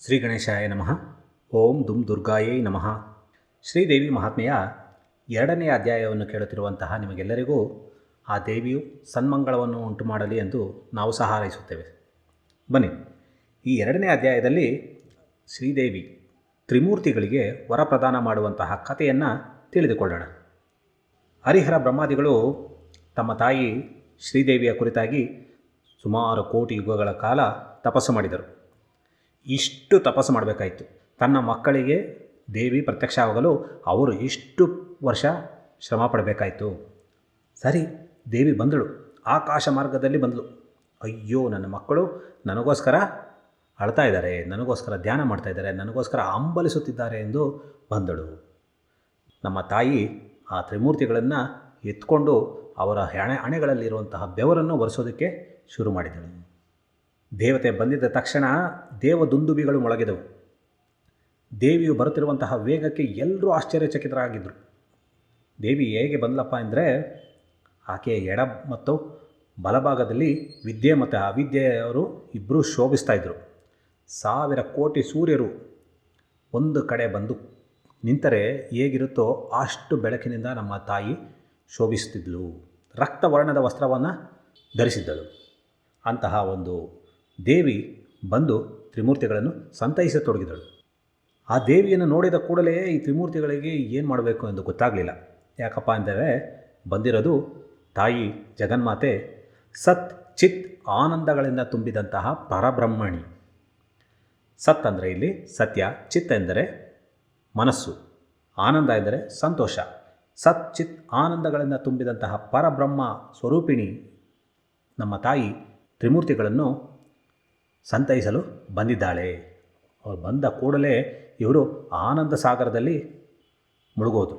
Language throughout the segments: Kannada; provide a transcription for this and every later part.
ಶ್ರೀ ಗಣೇಶಾಯ ನಮಃ. ಓಂ ದುಂ ದುರ್ಗಾಯೈ ನಮಃ. ಶ್ರೀದೇವಿ ಮಹಾತ್ಮೆಯ ಎರಡನೇ ಅಧ್ಯಾಯವನ್ನು ಕೇಳುತ್ತಿರುವಂತಹ ನಿಮಗೆಲ್ಲರಿಗೂ ಆ ದೇವಿಯು ಸನ್ಮಂಗಳವನ್ನು ಉಂಟು ಮಾಡಲಿ ಎಂದು ನಾವು ಸಹ ಹಾರೈಸುತ್ತೇವೆ. ಬನ್ನಿ, ಈ ಎರಡನೇ ಅಧ್ಯಾಯದಲ್ಲಿ ಶ್ರೀದೇವಿ ತ್ರಿಮೂರ್ತಿಗಳಿಗೆ ವರ ಪ್ರದಾನ ಮಾಡುವಂತಹ ಕಥೆಯನ್ನು ತಿಳಿದುಕೊಳ್ಳೋಣ. ಹರಿಹರ ಬ್ರಹ್ಮಾದಿಗಳು ತಮ್ಮ ತಾಯಿ ಶ್ರೀದೇವಿಯ ಕುರಿತಾಗಿ ಸುಮಾರು ಕೋಟಿ ಯುಗಗಳ ಕಾಲ ತಪಸ್ಸು ಮಾಡಿದರು. ಇಷ್ಟು ತಪಸ್ಸು ಮಾಡಬೇಕಾಯಿತು. ತನ್ನ ಮಕ್ಕಳಿಗೆ ದೇವಿ ಪ್ರತ್ಯಕ್ಷ ಆಗಲು ಅವರು ಇಷ್ಟು ವರ್ಷ ಶ್ರಮ ಪಡಬೇಕಾಯಿತು. ಸರಿ, ದೇವಿ ಬಂದಳು. ಆಕಾಶ ಮಾರ್ಗದಲ್ಲಿ ಬಂದಳು. ಅಯ್ಯೋ, ನನ್ನ ಮಕ್ಕಳು ನನಗೋಸ್ಕರ ಅಳ್ತಾ ಇದ್ದಾರೆ, ನನಗೋಸ್ಕರ ಧ್ಯಾನ ಮಾಡ್ತಾ ಇದ್ದಾರೆ, ನನಗೋಸ್ಕರ ಹಂಬಲಿಸುತ್ತಿದ್ದಾರೆ ಎಂದು ಬಂದಳು. ನಮ್ಮ ತಾಯಿ ಆ ತ್ರಿಮೂರ್ತಿಗಳನ್ನು ಎತ್ಕೊಂಡು ಅವರ ಹಣೆ ಹಣೆಗಳಲ್ಲಿರುವಂತಹ ಬೆವರನ್ನು ಒರೆಸೋದಕ್ಕೆ ಶುರು ಮಾಡಿದಳು. ದೇವತೆ ಬಂದಿದ್ದ ತಕ್ಷಣ ದೇವದುಂದುಬಿಗಳು ಮೊಳಗಿದವು. ದೇವಿಯು ಬರುತ್ತಿರುವಂತಹ ವೇಗಕ್ಕೆ ಎಲ್ಲರೂ ಆಶ್ಚರ್ಯಚಕಿತರಾಗಿದ್ದರು ದೇವಿ ಹೇಗೆ ಬಂದಲಪ್ಪ ಅಂದರೆ ಆಕೆಯ ಎಡ ಮತ್ತು ಬಲಭಾಗದಲ್ಲಿ ವಿದ್ಯೆ ಮತ್ತು ಅವಿದ್ಯೆಯವರು ಇಬ್ಬರೂ ಶೋಭಿಸ್ತಾ ಇದ್ದರು ಸಾವಿರ ಕೋಟಿ ಸೂರ್ಯರು ಒಂದು ಕಡೆ ಬಂದು ನಿಂತರೆ ಹೇಗಿರುತ್ತೋ ಅಷ್ಟು ಬೆಳಕಿನಿಂದ ನಮ್ಮ ತಾಯಿ ಶೋಭಿಸುತ್ತಿದ್ದಳು ರಕ್ತವರ್ಣದ ವಸ್ತ್ರವನ್ನು ಧರಿಸಿದ್ದಳು. ಅಂತಹ ಒಂದು ದೇವಿ ಬಂದು ತ್ರಿಮೂರ್ತಿಗಳನ್ನು ಸಂತೈಸತೊಡಗಿದಳು. ಆ ದೇವಿಯನ್ನು ನೋಡಿದ ಕೂಡಲೇ ಈ ತ್ರಿಮೂರ್ತಿಗಳಿಗೆ ಏನು ಮಾಡಬೇಕು ಎಂದು ಗೊತ್ತಾಗಲಿಲ್ಲ. ಯಾಕಪ್ಪ ಅಂದರೆ ಬಂದಿರೋದು ತಾಯಿ ಜಗನ್ಮಾತೆ ಸತ್ ಚಿತ್ ಆನಂದಗಳಿಂದ ತುಂಬಿದಂತಹ ಪರಬ್ರಹ್ಮಣಿ. ಸತ್ ಅಂದರೆ ಇಲ್ಲಿ ಸತ್ಯ, ಚಿತ್ ಎಂದರೆ ಮನಸ್ಸು, ಆನಂದ ಎಂದರೆ ಸಂತೋಷ. ಸತ್ ಚಿತ್ ಆನಂದಗಳಿಂದ ತುಂಬಿದಂತಹ ಪರಬ್ರಹ್ಮ ಸ್ವರೂಪಿಣಿ ನಮ್ಮ ತಾಯಿ ತ್ರಿಮೂರ್ತಿಗಳನ್ನು ಸಂತೈಸಲು ಬಂದಿದ್ದಾಳೆ. ಅವ್ರು ಬಂದ ಕೂಡಲೇ ಇವರು ಆನಂದ ಸಾಗರದಲ್ಲಿ ಮುಳುಗೋದು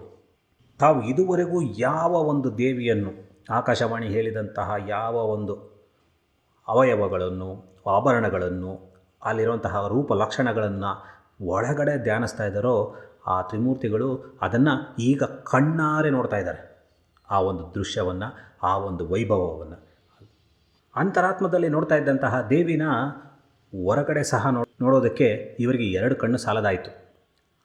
ತಾವು ಇದುವರೆಗೂ ಯಾವ ಒಂದು ದೇವಿಯನ್ನು, ಆಕಾಶವಾಣಿ ಹೇಳಿದಂತಹ ಯಾವ ಒಂದು ಅವಯವಗಳನ್ನು, ಆಭರಣಗಳನ್ನು, ಅಲ್ಲಿರುವಂತಹ ರೂಪ ಲಕ್ಷಣಗಳನ್ನು ಒಳಗಡೆ ಧ್ಯಾನಿಸ್ತಾ ಇದ್ದಾರೋ ಆ ತ್ರಿಮೂರ್ತಿಗಳು ಅದನ್ನು ಈಗ ಕಣ್ಣಾರೆ ನೋಡ್ತಾ ಇದ್ದಾರೆ. ಆ ಒಂದು ದೃಶ್ಯವನ್ನು, ಆ ಒಂದು ವೈಭವವನ್ನು. ಅಂತರಾತ್ಮದಲ್ಲಿ ನೋಡ್ತಾ ಇದ್ದಂತಹ ದೇವಿನ ಹೊರಗಡೆ ಸಹ ನೋಡೋದಕ್ಕೆ ಇವರಿಗೆ ಎರಡು ಕಣ್ಣು ಸಾಲದಾಯಿತು.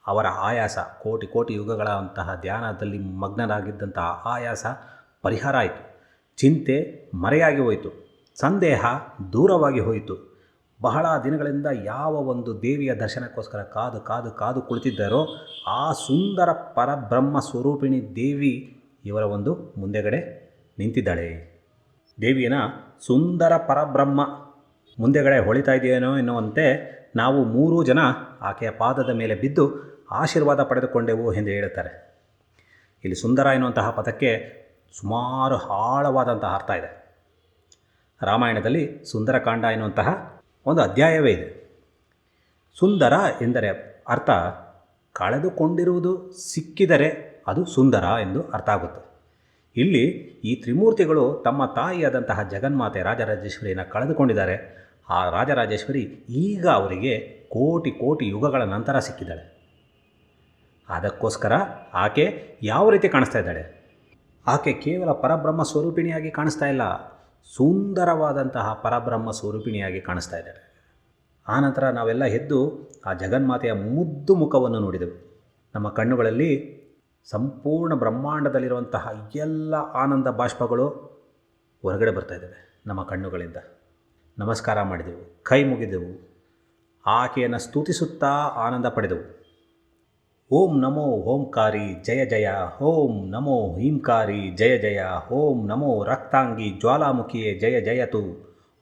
ಅವರ ಆಯಾಸ ಕೋಟಿ ಕೋಟಿ ಯುಗಗಳ ಅಂತಹ ಧ್ಯಾನದಲ್ಲಿ ಮಗ್ನರಾಗಿದ್ದಂತಹ ಆಯಾಸ ಪರಿಹಾರ ಆಯಿತು. ಚಿಂತೆ ಮರೆಯಾಗಿ ಹೋಯಿತು. ಸಂದೇಹ ದೂರವಾಗಿ ಹೋಯಿತು. ಬಹಳ ದಿನಗಳಿಂದ ಯಾವ ಒಂದು ದೇವಿಯ ದರ್ಶನಕ್ಕೋಸ್ಕರ ಕಾದು ಕಾದು ಕಾದು ಕುಳಿತಿದ್ದರೋ ಆ ಸುಂದರ ಪರಬ್ರಹ್ಮ ಸ್ವರೂಪಿಣಿ ದೇವಿ ಇವರ ಒಂದು ಮುಂದೆಗಡೆ ನಿಂತಿದ್ದಾಳೆ. ದೇವಿಯನ ಸುಂದರ ಪರಬ್ರಹ್ಮ ಮುಂದೆಗಡೆ ಹೊಳಿತಾ ಇದೆಯೇನೋ ಎನ್ನುವಂತೆ ನಾವು ಮೂರೂ ಜನ ಆಕೆಯ ಪಾದದ ಮೇಲೆ ಬಿದ್ದು ಆಶೀರ್ವಾದ ಪಡೆದುಕೊಂಡೆವು ಎಂದು ಹೇಳುತ್ತಾರೆ. ಇಲ್ಲಿ ಸುಂದರ ಎನ್ನುವಂತಹ ಪದಕ್ಕೆ ಸುಮಾರು ಆಳವಾದಂತಹ ಅರ್ಥ ಇದೆ. ರಾಮಾಯಣದಲ್ಲಿ ಸುಂದರಕಾಂಡ ಎನ್ನುವಂತಹ ಒಂದು ಅಧ್ಯಾಯವೇ ಇದೆ. ಸುಂದರ ಎಂದರೆ ಅರ್ಥ ಕಳೆದುಕೊಂಡಿರುವುದು, ಸಿಕ್ಕಿದರೆ ಅದು ಸುಂದರ ಎಂದು ಅರ್ಥ ಆಗುತ್ತೆ. ಇಲ್ಲಿ ಈ ತ್ರಿಮೂರ್ತಿಗಳು ತಮ್ಮ ತಾಯಿಯಾದಂತಹ ಜಗನ್ಮಾತೆ ರಾಜರಾಜೇಶ್ವರಿಯನ್ನು ಕಳೆದುಕೊಂಡಿದ್ದಾರೆ. ಆ ರಾಜರಾಜೇಶ್ವರಿ ಈಗ ಅವರಿಗೆ ಕೋಟಿ ಕೋಟಿ ಯುಗಗಳ ನಂತರ ಸಿಕ್ಕಿದ್ದಾಳೆ. ಅದಕ್ಕೋಸ್ಕರ ಆಕೆ ಯಾವ ರೀತಿ ಕಾಣಿಸ್ತಾ ಇದ್ದಾಳೆ? ಆಕೆ ಕೇವಲ ಪರಬ್ರಹ್ಮ ಸ್ವರೂಪಿಣಿಯಾಗಿ ಕಾಣಿಸ್ತಾ ಇಲ್ಲ. ಸುಂದರವಾದಂತಹ ಪರಬ್ರಹ್ಮ ಸ್ವರೂಪಿಣಿಯಾಗಿ ಕಾಣಿಸ್ತಾ ಇದ್ದಾಳೆ. ಆನಂತರ ನಾವೆಲ್ಲ ಎದ್ದು ಆ ಜಗನ್ಮಾತೆಯ ಮುದ್ದು ಮುಖವನ್ನು ನೋಡಿದೆವು. ನಮ್ಮ ಕಣ್ಣುಗಳಲ್ಲಿ ಸಂಪೂರ್ಣ ಬ್ರಹ್ಮಾಂಡದಲ್ಲಿರುವಂತಹ ಎಲ್ಲ ಆನಂದ ಬಾಷ್ಪಗಳು ಹೊರಗಡೆ ಬರ್ತಾ ಇದ್ದಾವೆ ನಮ್ಮ ಕಣ್ಣುಗಳಿಂದ. ನಮಸ್ಕಾರ ಮಾಡಿದೆವು, ಕೈ ಮುಗಿದೆವು, ಆಕೆಯನ್ನು ಸ್ತುತಿಸುತ್ತಾ ಆನಂದ ಪಡೆದೆವು. ಓಂ ನಮೋ ಓಂಕಾರಿ ಜಯ ಜಯ, ಓಂ ನಮೋ ಹೀಂಕಾರಿ ಜಯ ಜಯ, ಓಂ ನಮೋ ರಕ್ತಾಂಗಿ ಜ್ವಾಲಾಮುಖಿಯೇ ಜಯ ಜಯತು,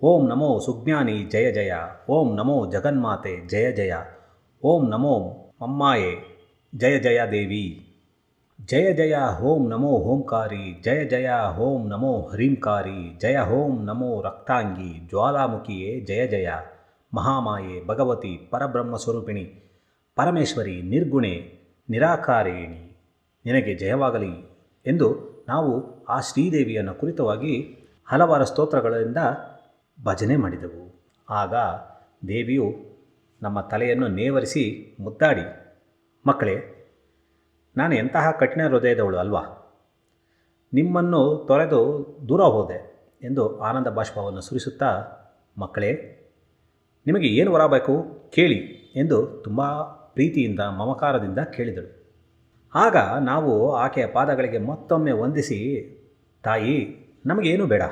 ಓಂ ನಮೋ ಸುಜ್ಞಾನಿ ಜಯ ಜಯ, ಓಂ ನಮೋ ಜಗನ್ಮಾತೆ ಜಯ ಜಯ, ಓಂ ನಮೋ ಮಮ್ಮಾಯೇ ಜಯ ಜಯ ದೇವಿ. ಜಯ ಜಯ ಹೋಂ ನಮೋ ಹೋಂಕಾರಿ, ಜಯ ಜಯ ಹೋಂ ನಮೋ ಹರಿಂಕಾರಿ, ಜಯ ಹೋಂ ನಮೋ ರಕ್ತಾಂಗಿ, ಜ್ವಾಲಾಮುಖಿಯೇ ಜಯ ಜಯ. ಮಹಾಮಾಯೆ ಭಗವತಿ ಪರಬ್ರಹ್ಮ ಸ್ವರೂಪಿಣಿ, ಪರಮೇಶ್ವರಿ ನಿರ್ಗುಣೆ, ನಿರಾಕಾರೇಣಿ. ನಿನಗೆ ಜಯವಾಗಲಿ ಎಂದು ನಾವು ಆ ಶ್ರೀದೇವಿಯನ್ನು ಕುರಿತವಾಗಿ ಹಲವಾರು ಸ್ತೋತ್ರಗಳಿಂದ ಭಜನೆ ಮಾಡಿದೆವು. ಆಗ ದೇವಿಯು ನಮ್ಮ ತಲೆಯನ್ನು ನೇವರಿಸಿ ಮುದ್ದಾಡಿ, ಮಕ್ಕಳೇ ನಾನು ಎಂತಹ ಕಠಿಣ ಹೃದಯದವಳು ಅಲ್ವಾ? ನಿಮ್ಮನ್ನು ತೊರೆದು ದೂರ ಹೋದೆ ಎಂದು ಆನಂದ ಬಾಷ್ಪವನ್ನು ಸುರಿಸುತ್ತಾ, ಮಕ್ಕಳೇ, ನಿಮಗೆ ಏನು ವರ ಬೇಕು ಕೇಳಿ ಎಂದು ತುಂಬ ಪ್ರೀತಿಯಿಂದ, ಮಮಕಾರದಿಂದ ಕೇಳಿದಳು. ಆಗ ನಾವು ಆಕೆಯ ಪಾದಗಳಿಗೆ ಮತ್ತೊಮ್ಮೆ ವಂದಿಸಿ, ತಾಯಿ, ನಮಗೇನು ಬೇಡ.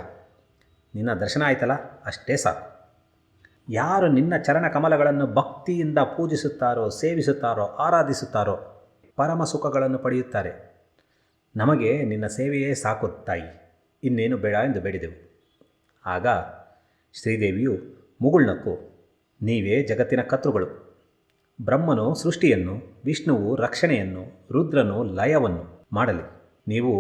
ನಿನ್ನ ದರ್ಶನ ಆಯ್ತಲ್ಲ, ಅಷ್ಟೇ ಸಾಕು. ಯಾರು ನಿನ್ನ ಚರಣ ಕಮಲಗಳನ್ನು ಭಕ್ತಿಯಿಂದ ಪೂಜಿಸುತ್ತಾರೋ, ಸೇವಿಸುತ್ತಾರೋ, ಆರಾಧಿಸುತ್ತಾರೋ ಪರಮ ಸುಖಗಳನ್ನು ಪಡೆಯುತ್ತಾರೆ. ನಮಗೆ ನಿನ್ನ ಸೇವೆಯೇ ಸಾಕು ತಾಯಿ. ಇನ್ನೇನು ಬೇಡ ಎಂದು ಬೇಡಿದೆವು. ಆಗ ಶ್ರೀದೇವಿಯು ಮುಗುಳ್ನಕ್ಕು ನೀವೇ ಜಗತ್ತಿನ ಕರ್ತೃಗಳು. ಬ್ರಹ್ಮನು ಸೃಷ್ಟಿಯನ್ನು, ವಿಷ್ಣುವು ರಕ್ಷಣೆಯನ್ನು, ರುದ್ರನು ಲಯವನ್ನು ಮಾಡಲಿ. ನೀವು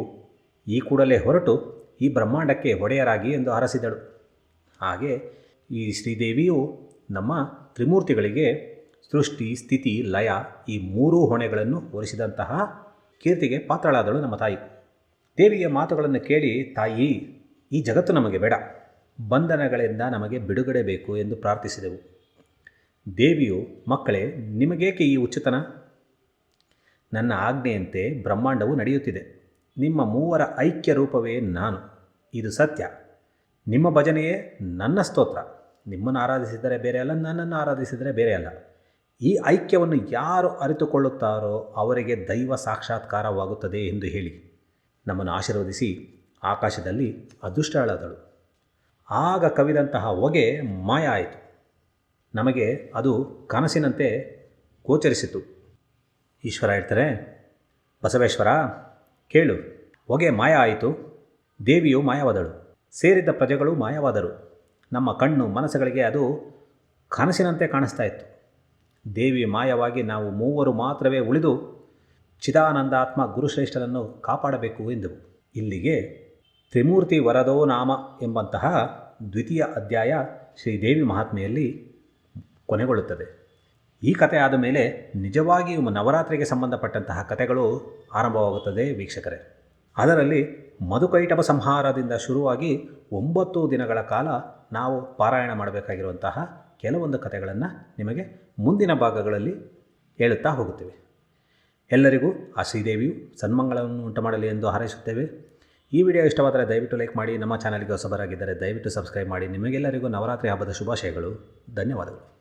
ಈ ಕೂಡಲೇ ಹೊರಟು ಈ ಬ್ರಹ್ಮಾಂಡಕ್ಕೆ ಒಡೆಯರಾಗಿ ಎಂದು ಹರಸಿದಳು ಹಾಗೆ ಈ ಶ್ರೀದೇವಿಯು ನಮ್ಮ ತ್ರಿಮೂರ್ತಿಗಳಿಗೆ ಸೃಷ್ಟಿ, ಸ್ಥಿತಿ, ಲಯ ಈ ಮೂರೂ ಹೊಣೆಗಳನ್ನು ಹೊರಿಸಿದಂತಹ ಕೀರ್ತಿಗೆ ಪಾತ್ರಳಾದಳು ನಮ್ಮ ತಾಯಿ. ದೇವಿಯ ಮಾತುಗಳನ್ನು ಕೇಳಿ, ತಾಯಿ, ಈ ಜಗತ್ತು ನಮಗೆ ಬೇಡ. ಬಂಧನಗಳಿಂದ ನಮಗೆ ಬಿಡುಗಡೆ ಬೇಕು ಎಂದು ಪ್ರಾರ್ಥಿಸಿದೆವು. ದೇವಿಯು, ಮಕ್ಕಳೇ, ನಿಮಗೇಕೆ ಈ ಉಚಿತನ? ನನ್ನ ಆಜ್ಞೆಯಂತೆ ಬ್ರಹ್ಮಾಂಡವು ನಡೆಯುತ್ತಿದೆ. ನಿಮ್ಮ ಮೂವರ ಐಕ್ಯ ರೂಪವೇ ನಾನು. ಇದು ಸತ್ಯ. ನಿಮ್ಮ ಭಜನೆಯೇ ನನ್ನ ಸ್ತೋತ್ರ. ನಿಮ್ಮನ್ನು ಆರಾಧಿಸಿದರೆ ಬೇರೆ ಅಲ್ಲ, ನನ್ನನ್ನು ಆರಾಧಿಸಿದರೆ ಬೇರೆ ಅಲ್ಲ. ಈ ಐಕ್ಯವನ್ನು ಯಾರು ಅರಿತುಕೊಳ್ಳುತ್ತಾರೋ ಅವರಿಗೆ ದೈವ ಸಾಕ್ಷಾತ್ಕಾರವಾಗುತ್ತದೆ ಎಂದು ಹೇಳಿ. ನಮ್ಮನ್ನು ಆಶೀರ್ವದಿಸಿ ಆಕಾಶದಲ್ಲಿ ಅದೃಷ್ಟಳಾದಳು. ಆಗ ಕವಿದಂತಹ ಹೊಗೆ ಮಾಯ ಆಯಿತು ನಮಗೆ ಅದು ಕನಸಿನಂತೆ ಗೋಚರಿಸಿತು. ಈಶ್ವರ ಹೇಳ್ತಾರೆ, ಬಸವೇಶ್ವರ, ಕೇಳು, ಹೊಗೆ ಮಾಯ ಆಯಿತು ದೇವಿಯು ಮಾಯವಾದಳು, ಸೇರಿದ್ದ ಪ್ರಜೆಗಳು ಮಾಯವಾದರು. ನಮ್ಮ ಕಣ್ಣು ಮನಸ್ಸುಗಳಿಗೆ ಅದು ಕನಸಿನಂತೆ ಕಾಣಿಸ್ತಾ ಇತ್ತು. ದೇವಿ ಮಾಯವಾಗಿ ನಾವು ಮೂವರು ಮಾತ್ರವೇ ಉಳಿದು ಚಿದಾನಂದಾತ್ಮ ಗುರುಶ್ರೇಷ್ಠರನ್ನು ಕಾಪಾಡಬೇಕು ಎಂದು ಇಲ್ಲಿಗೆ ತ್ರಿಮೂರ್ತಿ ವರದೋ ನಾಮ ಎಂಬಂತಹ ದ್ವಿತೀಯ ಅಧ್ಯಾಯ ಶ್ರೀದೇವಿ ಮಹಾತ್ಮೆಯಲ್ಲಿ ಕೊನೆಗೊಳ್ಳುತ್ತದೆ. ಈ ಕಥೆ ಆದ ಮೇಲೆ ನಿಜವಾಗಿಯೂ ನವರಾತ್ರಿಗೆ ಸಂಬಂಧಪಟ್ಟಂತಹ ಕಥೆಗಳು ಆರಂಭವಾಗುತ್ತದೆ ವೀಕ್ಷಕರೇ. ಅದರಲ್ಲಿ ಮಧುಕೈಟಭ ಸಂಹಾರದಿಂದ ಶುರುವಾಗಿ ಒಂಬತ್ತು ದಿನಗಳ ಕಾಲ ನಾವು ಪಾರಾಯಣ ಮಾಡಬೇಕಾಗಿರುವಂತಹ ಕೆಲವೊಂದು ಕಥೆಗಳನ್ನು ನಿಮಗೆ ಮುಂದಿನ ಭಾಗಗಳಲ್ಲಿ ಹೇಳುತ್ತಾ ಹೋಗುತ್ತೇವೆ. ಎಲ್ಲರಿಗೂ ಆ ಶ್ರೀದೇವಿಯು ಸನ್ಮಂಗಳವನ್ನು ಉಂಟು ಮಾಡಲಿ ಎಂದು ಹಾರೈಸುತ್ತೇವೆ. ಈ ವಿಡಿಯೋ ಇಷ್ಟವಾದರೆ ದಯವಿಟ್ಟು ಲೈಕ್ ಮಾಡಿ, ನಮ್ಮ ಚಾನಲ್ಗೆ ಹೊಸಬರಾಗಿದ್ದರೆ ದಯವಿಟ್ಟು ಸಬ್ಸ್ಕ್ರೈಬ್ ಮಾಡಿ. ನಿಮಗೆಲ್ಲರಿಗೂ ನವರಾತ್ರಿ ಹಬ್ಬದ ಶುಭಾಶಯಗಳು. ಧನ್ಯವಾದಗಳು.